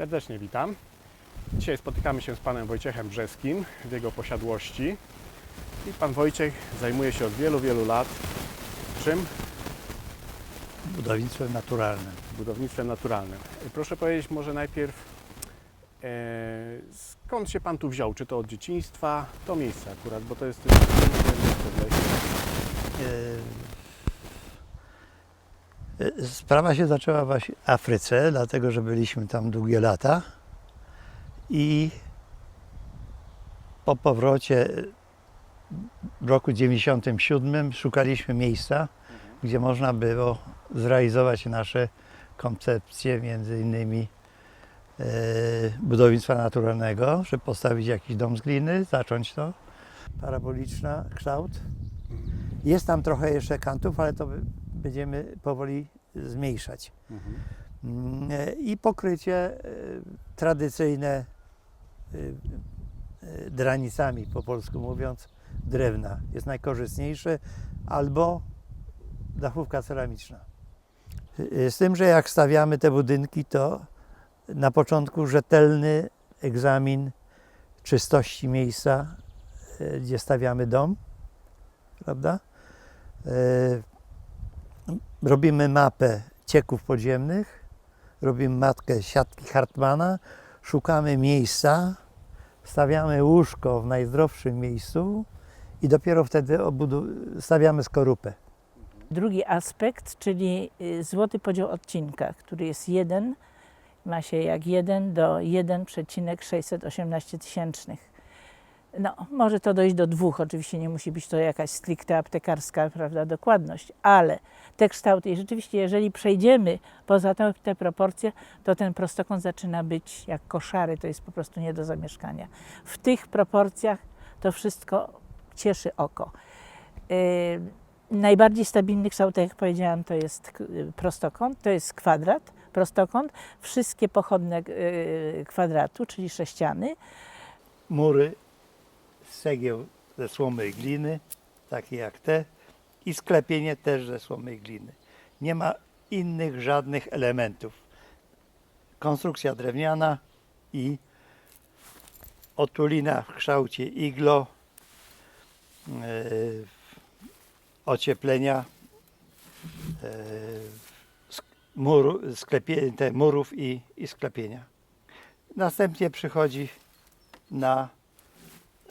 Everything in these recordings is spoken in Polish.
Serdecznie witam. Dzisiaj spotykamy się z panem Wojciechem Brzeskim w jego posiadłości. I pan Wojciech zajmuje się od wielu, wielu lat czym? budownictwem naturalnym. Budownictwem naturalnym. Proszę powiedzieć może najpierw, e, skąd się pan tu wziął? Czy to od dzieciństwa? To miejsce akurat, bo to jest e, Sprawa się zaczęła w Afryce, dlatego że byliśmy tam długie lata i po powrocie w roku 97 szukaliśmy miejsca, gdzie można było zrealizować nasze koncepcje, między innymi e, budownictwa naturalnego, żeby postawić jakiś dom z gliny, zacząć to. Paraboliczna kształt. Jest tam trochę jeszcze kantów, ale to będziemy powoli zmniejszać. Mhm. Mm, I pokrycie e, tradycyjne e, e, dranicami, po polsku mówiąc, drewna. Jest najkorzystniejsze albo dachówka ceramiczna. Z tym, że jak stawiamy te budynki, to na początku rzetelny egzamin czystości miejsca, gdzie stawiamy dom, prawda? Robimy mapę cieków podziemnych, robimy matkę siatki Hartmana, szukamy miejsca, stawiamy łóżko w najzdrowszym miejscu i dopiero wtedy stawiamy skorupę. Drugi aspekt, czyli y, złoty podział odcinka, który jest 1, ma się jak 1 do 1,618 tysięcznych. No, może to dojść do dwóch, oczywiście nie musi być to jakaś stricte aptekarska prawda, dokładność, ale te kształty, i rzeczywiście jeżeli przejdziemy poza te, te proporcje, to ten prostokąt zaczyna być jak koszary, to jest po prostu nie do zamieszkania. W tych proporcjach to wszystko cieszy oko. Yy, Najbardziej stabilny kształt, tak jak powiedziałam, to jest k- y, prostokąt, to jest kwadrat, prostokąt. Wszystkie pochodne y, kwadratu, czyli sześciany, Mury z ze słomy i gliny, takie jak te, i sklepienie też ze słomy i gliny. Nie ma innych żadnych elementów. Konstrukcja drewniana i otulina w kształcie iglo, e, ocieplenia, sk- muru, sklepie, te murów i, i sklepienia. Następnie przychodzi na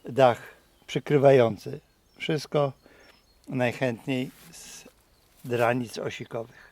dach przykrywający. Wszystko najchętniej z dranic osikowych.